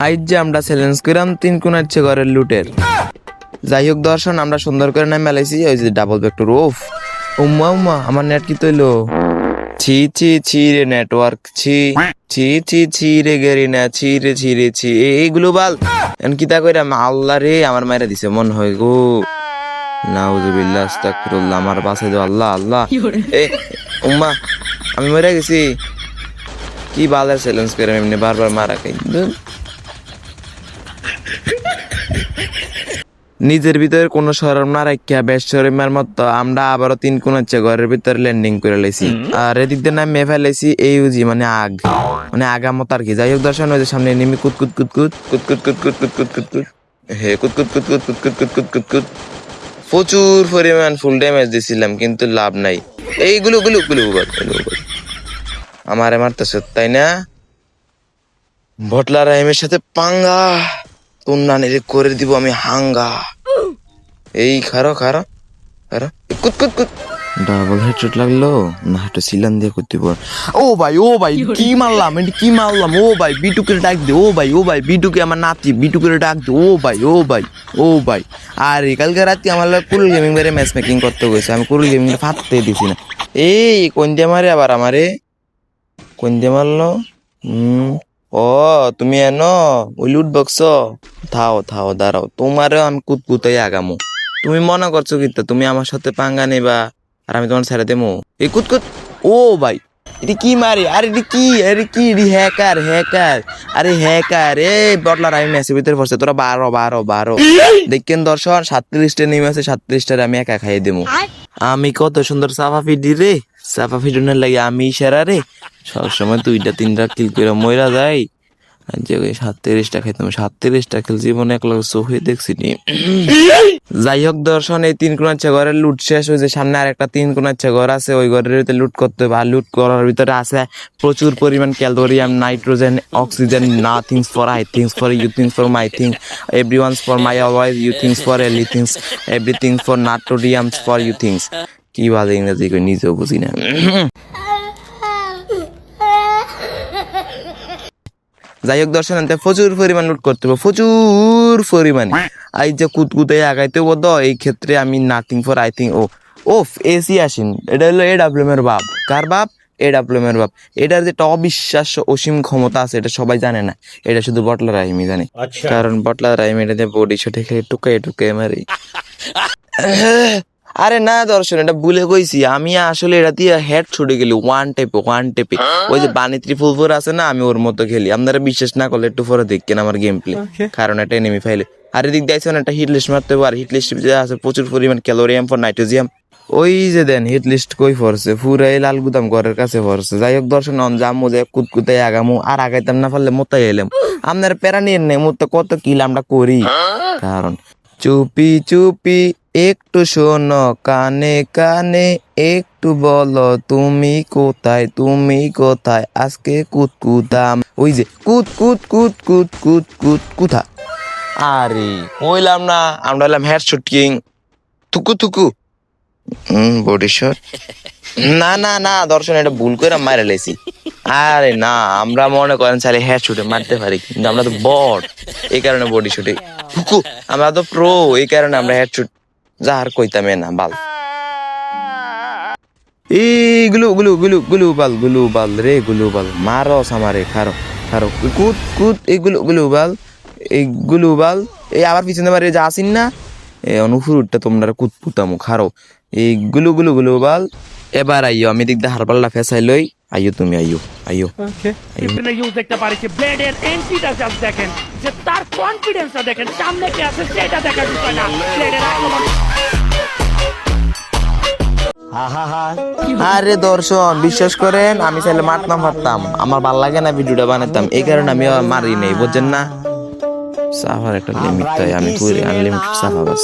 আইজ যে আমরা চ্যালেঞ্জ করাম তিন কোন হচ্ছে ঘরের লুটের। যাই হোক দর্শন আমরা সুন্দর করে নাম মেলাইছি ওই যে ডাবল ভেক্টর ওফ উম্মা উম্মা আমার নেট কি তৈলো? ছি ছি ছি রে নেটওয়ার্ক ছি ছি ছি ছি রে গেরি না ছি রে ছি রে ছি এ- এইগুলো বাল এখন কিতা কইরাম আল্লাহ রে আমার মায়েরা দিছে মন হয় গো। নাউজুবিল্লাহ আস্তাগফিরুল্লাহ আমার বাসায় দাও আল্লাহ আল্লাহ। এ উম্মা আমি মরে গেছি। কি বালের চ্যালেঞ্জ করে এমনি বারবার মারা খাই। নিজের ভিতরে কোনো সরম না রাখিয়া বেশ শরমের মতো আমরা আবারও তিন কোন হচ্ছে ঘরের ভিতরে ল্যান্ডিং করে লাইছি আর এদিক দিয়ে নামে ফেলাইছি এই উজি মানে আগ মানে আগা মতো আর কি যাই হোক দর্শন ওই যে সামনে নেমে কুত কুত কুত কুত কুত কুত কুত কুত কুত কুত কুত কুত হে কুত কুত কুত কুত কুত কুত কুত কুত কুত কুত প্রচুর পরিমাণ ফুল ড্যামেজ দিছিলাম কিন্তু লাভ নাই এইগুলো গুলো গুলো গুলো আমারে মারতেছে তাই না ভটলা রাহিমের সাথে পাঙ্গা তোর নানিরে করে দিব আমি হাঙ্গা। এই খারো খারো খারো। কুত কুত কুত। ডাবল হেডশট লাগল না একটু সিলান দিয়ে করতে পার ও ভাই ও ভাই কি মারলাম এটা কি মারলাম? ও ভাই বিটুকে ডাক দে ও ভাই ও ভাই বিটুকে আমার নাতি বিটুকে ডাক দে ও ভাই ও ভাই ও ভাই। আর কালকে রাতে আমার কুরুল গেমিং বেড়ে ম্যাচ মেকিং করতে গেছে আমি কুরুল গেমিং ফাটতে দিছি না। এই কোন দিয়ে মারে আবার আমারে? কোন দিয়ে মারলো? হুম ও তুমি এনো ওই লুট বক্স। থাও থাও দাঁড়াও তোমারও আমি কুতকুতাই আগামো। তুমি মনে করছ কি তুমি আমার সাথে পাঙ্গা নেবা আর আমি তোমার ছেড়ে দেবো? এই কুতকুত ও ভাই এটা কি মারি? আরে এটা কি? আরে কি? এটি হ্যাকার হ্যাকার। আরে হ্যাকার এ বটলার আমি মেসের ভিতরে পড়ছে তোরা বারো বারো বারো। দেখেন দর্শন সাতত্রিশটা নেমে আছে সাতত্রিশটার আমি একা খাইয়ে দেবো। আমি কত সুন্দর সাফা ফিডি রে সাফা ফিডনের লাগে আমি ইশারা রে। সবসময় দুইটা, তিনটা কিল করে যাই। আর যে ওই সাতত্রিশটা খাইতাম সাতত্রিশটা খেল জীবনে এক লোক চোখে দেখছি নি যাই হোক দর্শন, এই তিন কোনার ঘরের লুট শেষ হয়েছে সামনে আর একটা তিন কোনার ঘর আছে, ওই ঘরের ভিতরে লুট করতে হবে। আর লুট করার ভিতরে আছে প্রচুর পরিমাণ ক্যালোরিয়াম nitrogen, oxygen nothings for I things for you things for my thing every ones for my always you things for এলি থিংস এভরিথিং ফর নাট্রোডিয়ামস ফর ইউ থিংস কি ভালো ইংরেজি কই, নিজেও বুঝি না। যাই হোক দর্শন আনতে প্রচুর পরিমাণ লুট করতে হবে প্রচুর পরিমাণে। আই যে কুতকুতে আগাইতে বোধ এই ক্ষেত্রে আমি নাথিং ফর আই থিঙ্ক ও ওফ এসি আসিন। এটা হলো এ ডাব্লিউএম এর বাপ। কার বাপ? এ ডাব্লিউএম এর বাপ। এটার যে একটা অবিশ্বাস্য অসীম ক্ষমতা আছে এটা সবাই জানে না। এটা শুধু বটলার রাহিমি জানে। কারণ বটলার রাহিমি এটা দিয়ে বডি শটে খেলে টুকে টুকে মারি। আরে না দর্শন এটা ভুলে কইছি। আমি আসলে এটা দিয়ে হেড ছুটে গেলি ওয়ান টেপে ওয়ান টেপে ওই যে বানি ত্রিপুল ফোর আছে না আমি ওর মতো খেলি। আপনারা বিশ্বাস না করলে একটু পরে দেখেন আমার গেম প্লে কারণ এটা এনিমি ফাইলে আর এদিক দিয়েছেন একটা হিট লিস্ট মারতে হবে আর হিট লিস্ট আছে প্রচুর পরিমাণ ক্যালোরিয়াম ফর নাইট্রোজিয়াম ওই যে দেন হিট লিস্ট কই পড়ছে? ফুরাই লাল গুদাম ঘরের কাছে পড়ছে। যাই হোক দর্শন অন জামু যে কুতকুতাই আগামু। আর আগাইতাম না পারলে মোতাই এলাম আপনার প্যারা নিয়ে নেই মোতে কত কিল আমরা করি। কারণ চুপি চুপি একটু শোনো, কানে কানে একটু বলো, তুমি কোথায়? তুমি কোথায়? আজকে কুতকুতাম ওই যে কুত কুত কুত কুত কুত কুত, কুথা। আরে কইলাম না, আমরা হলাম হেডশট কিং। থুকু থুকু। হুম বডি শট না না না, দর্শন, এটা ভুল করে মারে লেছি। আরে না, আমরা মনে করেন চাইলে হেড শুটে মারতে পারি, কিন্তু আমরা তো বট এই কারণে বডি শুটে হুকু আমরা তো প্রো এই কারণে আমরা হেড শুট যাহার কইতামে না বাল। এই গুলু গুলু গুলু গুলু বাল গুলু বাল রে গুলু বাল। মারো আমারে খারো খারো। কুত কুত এই গুলু গুলু বাল এই গুলু বাল এই আবার পিছনে মারে যা আসিন না এই অনুফুরুটটা তোমরা কুত পুতামু খারো। এই গুলু গুলু গুলু বাল এবার আইও আমি দিক দিয়ে হারপাল্লা ফেসাই লই আইও তুমি আইও আইও বিভিন্ন ইউজ দেখতে পারিছি ব্লেডের এন্ট্রিটা জাস্ট দেখেন যে তার কনফিডেন্সটা দেখেন সামনে কে আছে সেটা দেখার বিষয় না। ব্লেডের আক্রমণ আরে দর্শন বিশ্বাস করেন আমি চাইলে মারতাম। পারতাম আমার ভালো লাগে না ভিডিওটা বানাতাম এই কারণে আমি মারি নেই বুঝছেন না? সাফার একটা লিমিট তাই আমি পুরি আনলিমিটেড সাফা বাস